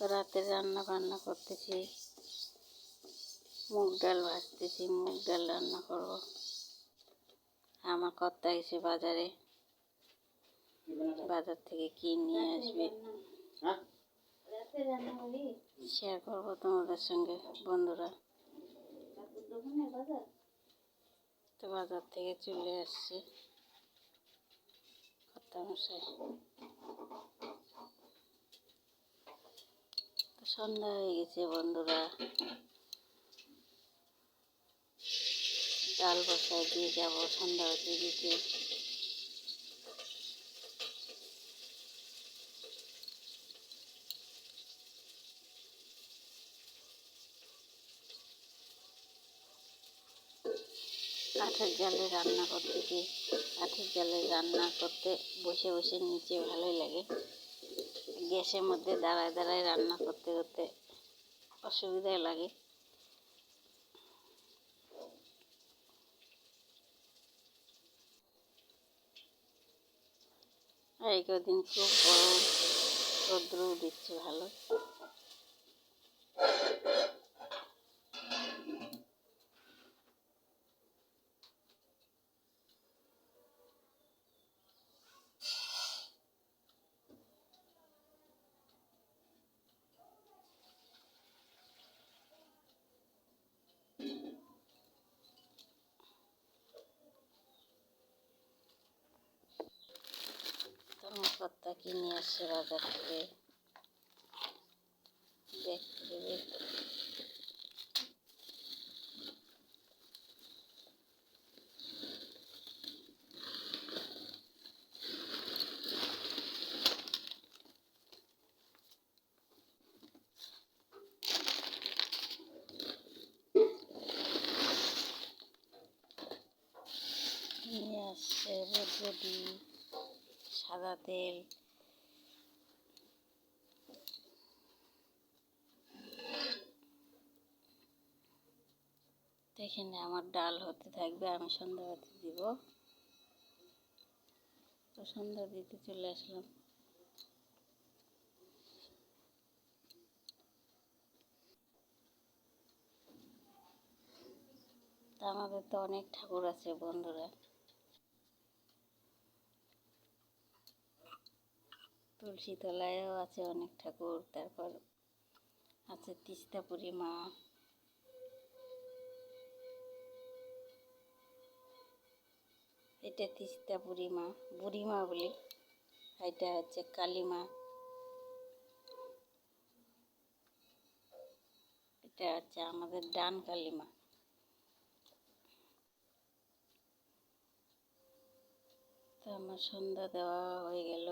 রাতে রান্না বান্না করতেছি। মুগ ডাল ভাজতেছি, মুগ ডাল রান্না করব। আমার কর্তা এসে বাজারে, বাজার থেকে কি নিয়ে আসবে? শেয়ার করব তোমাদের সঙ্গে, বন্ধুরা। তো বাজার থেকে চলে আসছে কর্তা মশাই তো সন্ধ্যা হয়ে গেছে বন্ধুরা। ডাল বসায় দিয়ে যাব, সন্ধ্যা হতে দিতে কাঠের জালে রান্না করতেছি কাঠের জালে রান্না করতে বসে বসে নিচে ভালোই লাগে। গ্যাসের মধ্যে দাঁড়ায় দাঁড়ায় রান্না করতে করতে অসুবিধাই লাগে। এই কদিন খুব গরম, রৌদ্রও দিচ্ছে ভালো। তোমার কর্তা কি নিয়ে আসছে বাজার থেকে দেখতে দেবে নিয়ে আসছে বটবটি সাদা তেল। এখানে আমার ডাল হতে থাকবে, আমি সন্ধ্যা হতে দিব। তো সন্ধ্যা দিতে চলে আসলাম। আমাদের তো অনেক ঠাকুর আছে, বন্ধুরা। তুলসী তলায়ও আছে অনেক ঠাকুর, তারপর আছে তিস্তাপুরী মা। এটা তিস্তাপুরী মা, বুড়ি মা বলি। এটা হচ্ছে কালী মা। এটা হচ্ছে আমাদের ডান কালী মা। তো আমার সন্ধ্যা দেওয়া হয়ে গেল।